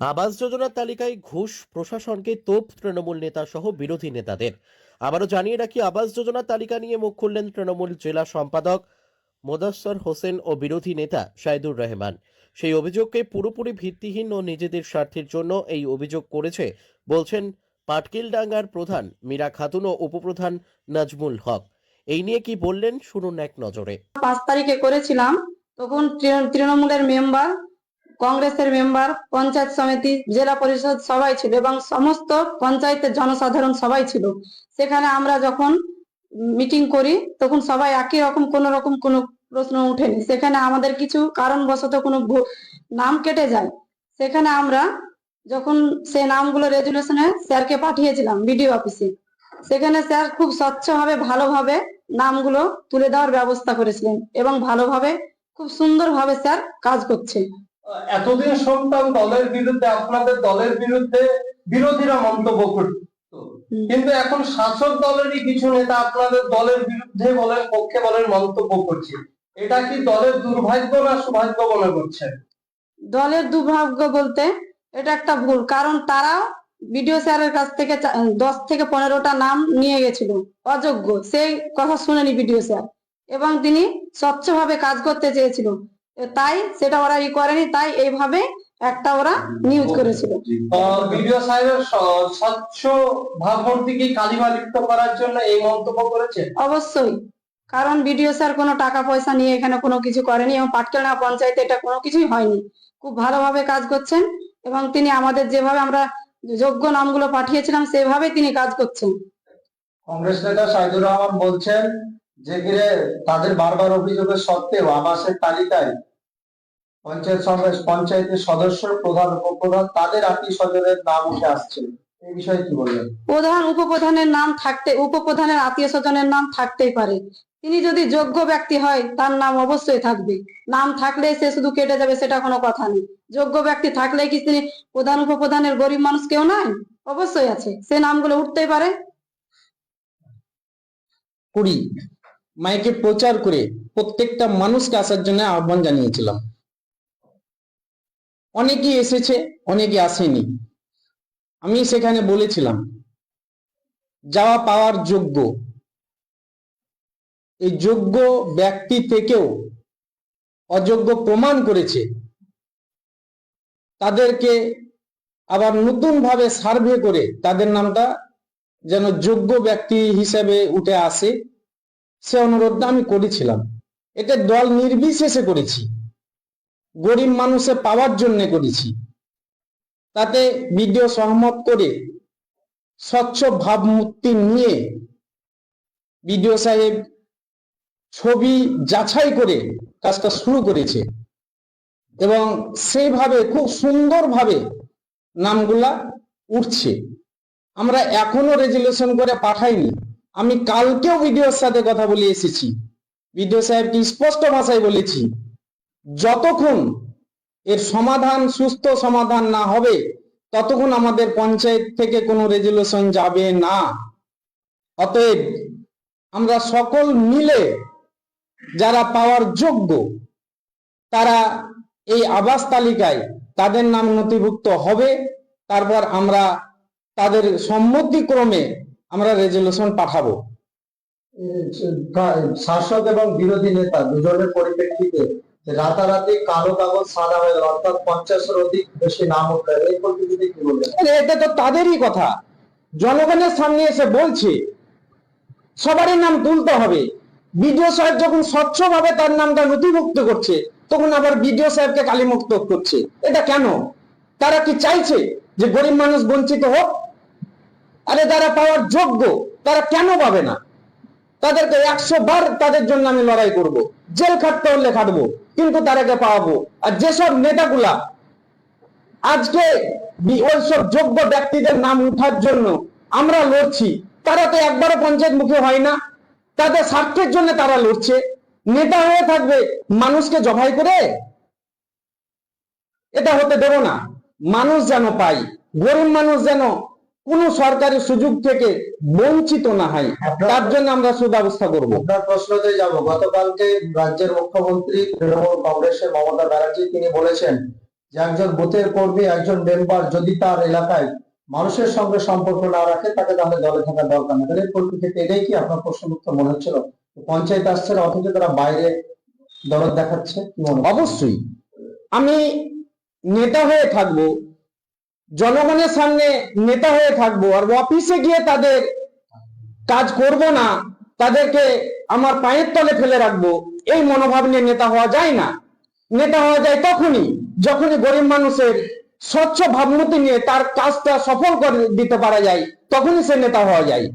আবাস যোজনার তালিকায় ঘুষ, প্রশাসনকে তোপ তৃণমূল নেতা সহ বিরোধী নেতাদের। আবারও জানিয়ে রাখি, আবাস যোজনার তালিকা নিয়ে মুখ খুললেন তৃণমূল জেলা সম্পাদক মোদাস্সর হোসেন ও বিরোধী নেতা সাইদুর রহমান। সেই অভিযোগকে পুরোপুরি ভিত্তিহীন ও নিজেদের স্বার্থের জন্য এই অভিযোগ করেছে, বলছেন পাটকিলডাঙ্গার প্রধান মীরা খাতুন ও উপপ্রধান নাজমুল হক। এই নিয়ে কি বললেন, শুনুন এক নজরে। পাঁচ তারিখে করেছিলাম, তখন তৃণমূলের মেম্বার কংগ্রেসের মেম্বার, পঞ্চায়েত সমিতি, জেলা পরিষদ সবাই ছিল এবং সমস্ত পঞ্চায়েতের জনসাধারণ সবাই ছিল। সেখানে আমরা যখন মিটিং করি, তখন সবাই একই রকম, কোন রকম কোনো প্রশ্ন উঠেনি সেখানে আমাদের কিছু কারণবশত কোনো নাম কেটে যায়। সেখানে আমরা যখন সেই নামগুলো রেজুলেশনে স্যারকে পাঠিয়েছিলাম বিডিও অফিসে, সেখানে স্যার খুব স্বচ্ছভাবে, ভালোভাবে নামগুলো তুলে দেওয়ার ব্যবস্থা করেছিলেন এবং ভালোভাবে, খুব সুন্দরভাবে স্যার কাজ করছে। এতদিন শুনতাম দলের বিরুদ্ধে আপনাদের দলের বিরুদ্ধে বিরোধীরা মন্তব্য করত। কিন্তু এখন শাসক দলেরই কিছু নেতা আপনাদের দলের বিরুদ্ধে বলেন পক্ষে বলেন মন্তব্য করছে। এটা কি দলের দুর্ভাগ্য না সৌভাগ্য মনে করছেন দলের দুর্ভাগ্য বলতে এটা একটা ভুল কারণ তারাও বিডিও স্যারের কাছ থেকে দশ থেকে পনেরোটা নাম নিয়ে গেছিল অযোগ্য। সেই কথা শুনেনি বিডিও স্যার। এবং তিনি স্বচ্ছভাবে কাজ করতে চেয়েছিল। তাই সেটা ওরা ই করেনি তাই এইভাবে একটা ওরা নিউজ করেছিল। বিডিও সাহেবের স্বচ্ছ ভাবমূর্তি কি কালিমা লিপ্ত করার জন্য এই মন্তব্য করেছে অবশ্যই। কারণ বিডিও স্যার কোনো টাকা পয়সা নিয়ে এখানে কোনো কিছু করেনি এবং পাটকেলনা পঞ্চায়েতে এটা কোনো কিছুই হয়নি। খুব ভালোভাবে কাজ করছেন এবং তিনি আমাদের যেভাবে আমরা যোগ্য নামগুলো পাঠিয়েছিলাম সেভাবে তিনি কাজ করছেন। কংগ্রেস নেতা সাইদুর রহমান বলছেন যে কিরে তাদের বারবার অভিযোগের সত্ত্বেও আবাসের তালিকায় পঞ্চায়েত সমাবেশ পঞ্চায়েতের সদস্য প্রধান উপপ্রধান তাদের আত্মীয় স্বজনের নাম উঠে আসছে। এই বিষয়ে কি বলবেন? প্রধান উপপ্রধানের নাম থাকতে উপপ্রধানের আত্মীয় স্বজনের নাম থাকতেই পারে। তিনি যদি যোগ্য ব্যক্তি হয় তার নাম অবশ্যই থাকবে। নাম থাকলে সে শুধু কেটে যাবে সেটা কোনো কথা নেই। যোগ্য ব্যক্তি থাকলে কি তিনি প্রধান উপপ্রধানের গরিব মানুষ কেউ নাই অবশ্যই আছে। সে নামগুলো উঠতেই পারে। করি মাইকে প্রচার করে প্রত্যেকটা মানুষকে আসার জন্য আহ্বান জানিয়েছিলাম। অনেকেই এসেছে, অনেকে আসেনি। আমি সেখানে বলেছিলাম, যাওয়া পাওয়ার যোগ্য। এই যোগ্য ব্যক্তি থেকেও অযোগ্য প্রমাণ করেছে। তাদেরকে আবার নতুন ভাবে সার্ভে করে তাদের নামটা যেন যোগ্য ব্যক্তি হিসেবে উঠে আসে। সে অনুরোধটা আমি করেছিলাম। এটা দল নির্বিশেষে করেছি। গরিব মানুষে পাওয়ার জন্য করেছি। তাতে ভিডিও সহমত করে স্বচ্ছ ভাবমূর্তি নিয়ে বিডিও সাহেব ছবি যাচাই করে কাজটা শুরু করেছে এবং সেইভাবে খুব সুন্দরভাবে নামগুলা উঠছে। আমরা এখনও রেজুলেশন করে পাঠাইনি। আমি কালকেও ভিডিওর সাথে কথা বলে এসেছি। ভিডিও সাহেবকে স্পষ্ট ভাষায় বলেছি, যতক্ষণ এর সমাধান, সুস্থ সমাধান না হবে, ততক্ষণ আমাদের পঞ্চায়েত থেকে কোনো রেজুলেশন যাবে না। অতএব আমরা সকল মিলে যারা পাওয়ার যোগ্য, তারা এই আবাস তালিকায় তাদের নাম নথিভুক্ত হবে। তারপর আমরা তাদের সম্মতিক্রমে আমরা রেজলিউশন পাঠাবো। শাসক এবং বিরোধী নেতা দুজনের পরিপ্রেক্ষিতে রাতারাতি কালো কাগজ সাদা হয়ে গেল অর্থাৎ পঞ্চাশের অধিক বেশি নাম উঠল। এই পরিপ্রেক্ষিতে কি বলবেন এটা তো তাদেরই কথা। জনগণের সামনে এসে বলছে সবারই নাম তুলতে হবে। বিডিও সাহেব যখন স্বচ্ছভাবে তার নামটা নথিভুক্ত করছে তখন আবার বিডিও সাহেবকে কালিমুক্ত করছে। এটা কেন? তারা কি চাইছে যে গরিব মানুষ বঞ্চিত হোক? আরে যারা পাওয়ার যোগ্য, তারা কেন পাবে না? তাদেরকে একশো বার তাদের জন্য আমি লড়াই করব। জেল খাটতে হলে খাটবো, কিন্তু তারাকে পাওয়াবো। আর যেসব নেতাগুলা আজকে ওইসব যোগ্য ব্যক্তিদের নাম উঠার জন্য আমরা লড়ছি, তারা তো একবারও পঞ্চায়েত মুখে হয় না। তাদের স্বার্থের জন্য তারা লড়ছে। নেতা হয়ে থাকবে মানুষকে জবাই করে? এটা হতে দেব না। মানুষ যেন পাই গরিব মানুষ যেন কোনো সরকারি সুযোগ থেকে বঞ্চিত না হয়। তার জন্য আমরা সুব্যবস্থা করব। আপনার প্রশ্নতে যাব। গতকালকে রাজ্যের মুখ্যমন্ত্রী তৃণমূল কংগ্রেসের মমতা ব্যানার্জি তিনি বলেছেন যে একজন বুথের কর্মী একজন মেম্বার যদি তার এলাকায় মানুষের সঙ্গে সম্পর্ক না রাখে তাকে তাহলে দলে থাকা দরকার নেই। তাহলে পরিপ্রেক্ষিতে এটাই কি আপনার প্রশ্নমুক্ত মনে হচ্ছিল? পঞ্চায়েত আসছে না, অথচ তারা বাইরে দরদ দেখাচ্ছে? অবশ্যই। আমি নেতা হয়ে থাকব জনগণের সামনে নেতা হয়ে থাকব আর অফিসে গিয়ে তাদের কাজ করব না, তাদেরকে আমার পায়ের তলে ফেলে রাখব, এই মনোভাব নিয়ে নেতা হওয়া যায় না। নেতা হওয়া যায় তখনই যখনই গরিব মানুষের স্বচ্ছ ভাবমূর্তি নিয়ে তার কাজটা সফল করে দিতে পারা যায়, তখনই সে নেতা হওয়া যায়।